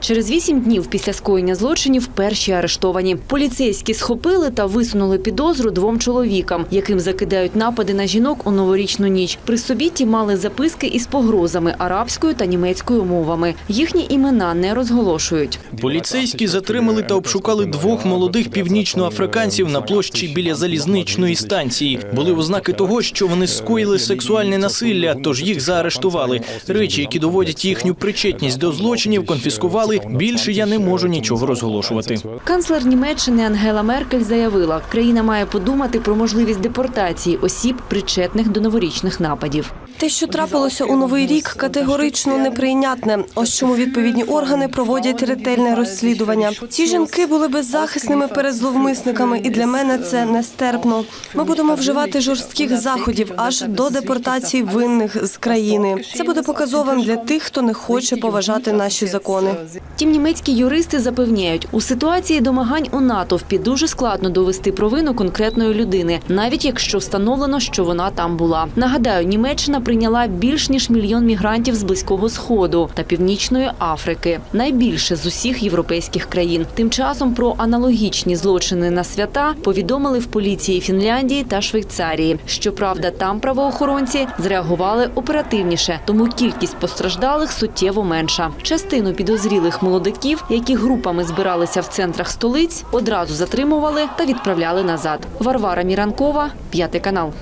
Через вісім днів після скоєння злочинів перші арештовані. Поліцейські схопили та висунули підозру двом чоловікам, яким закидають напади на жінок у новорічну ніч. При собі ті мали записки із погрозами арабською та німецькою мовами. Їхні імена не розголошують. Поліцейські затримали та обшукали двох молодих північноафриканців на площі біля залізничної станції. Були ознаки того, що вони скоїли сексуальне насилля, тож їх заарештували. Речі, які доводять їхню причетність до злочинів, конфіскували. Більше я не можу нічого розголошувати. Канцлер Німеччини Ангела Меркель заявила, країна має подумати про можливість депортації осіб, причетних до новорічних нападів. Те, що трапилося у новий рік, категорично неприйнятне. Ось чому відповідні органи проводять ретельне розслідування. Ці жінки були беззахисними перед зловмисниками, і для мене це нестерпно. Ми будемо вживати жорстких заходів аж до депортації винних з країни. Це буде показовим для тих, хто не хоче поважати наші закони. Втім, німецькі юристи запевняють, у ситуації домагань у натовпі дуже складно довести провину конкретної людини, навіть якщо встановлено, що вона там була. Нагадаю, Німеччина прийняла більш ніж мільйон мігрантів з близького сходу та північної Африки, найбільше з усіх європейських країн. Тим часом про аналогічні злочини на свята повідомили в поліції Фінляндії та Швейцарії. Щоправда, там правоохоронці зреагували оперативніше, тому кількість постраждалих суттєво менша. Частину підозрілих молодиків, які групами збиралися в центрах столиць, одразу затримували та відправляли назад. Варвара Міранкова, п'ятий канал.